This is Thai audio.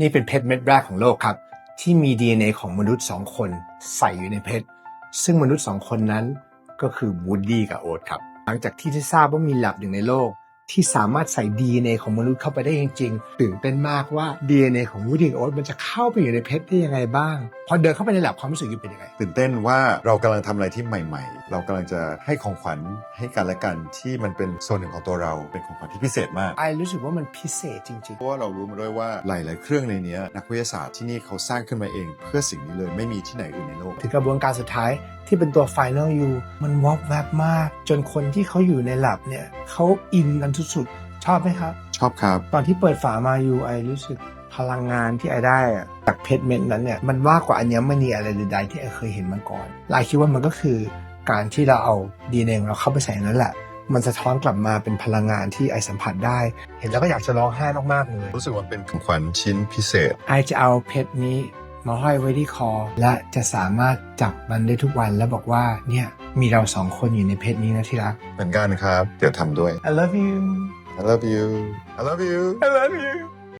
นี่เป็นเพชรเม็ดแรกของโลกครับ ที่มี DNA ของมนุษย์สองคนใส่อยู่ในเพชร ซึ่งมนุษย์สองคนนั้นก็คือวูดดี้กับโอ๊ตครับ หลังจากที่ได้ทราบว่ามีแลบหนึ่งในโลก ที่สามารถใส่ DNA ของมนุษย์เข้าไปได้จริงๆตื่นเต้นมากว่า DNA ของวูดดี้กับโอ๊ตมันจะเข้าไปอยู่ในเพชรได้ยังไงบ้าง พอเดินเข้าไปในแลบความรู้สึกยูเป็นยังไง ตื่นเต้นว่าเรากำลังทำอะไรที่ใหม่ ๆ เรากำลังจะให้ของขวัญให้กันและกันที่มันเป็นโซนหนึ่งของตัวเราเป็นของขวัญที่พิเศษมากไอรู้สึกว่ามันพิเศษจริงเพราะว่าเรารู้มาด้วยว่าหลายๆเครื่องในเนี้ยนักวิทยาศาสตร์ที่นี่เขาสร้างขึ้นมาเอง เพื่อสิ่งนี้เลยไม่มีที่ไหนอื่นในโลกๆถึงกระบวนการสุดท้าย ที่เป็นตัว Final U มันวอบแวบมาก จนคนที่เขาอยู่ในแลบเนี่ยเขาอินกันสุดๆ ชอบไหมครับ ชอบครับ ตอนที่เปิดฝามายูไอรู้สึกพลังงานที่ไอได้อะจากเพชรเม็ดนั้นเนี่ยมันมากกว่าอัญมณีอะไรใดๆที่ไอเคยเห็นมาก่อนลายคิดว่ามันก็คือการที่เราเอาดีเนของเราเข้าไปใส่นั้นแหละ มันสะท้อนกลับมาเป็นพลังงานที่ไอสัมผัสได้ เห็นแล้วก็อยากจะร้องไห้มากๆเลย รู้สึกว่าเป็นของขวัญชิ้นพิเศษไอจะเอาเพชรนี้ มาห้อยไว้ที่คอ และจะสามารถจับมันได้ทุกวันแล้วบอกว่าเนี่ยมีเราสองคนอยู่ในเพชรนี้นะที่รัก เหมือนกันครับ เดี๋ยวทำด้วย I love you I love you I love you I love you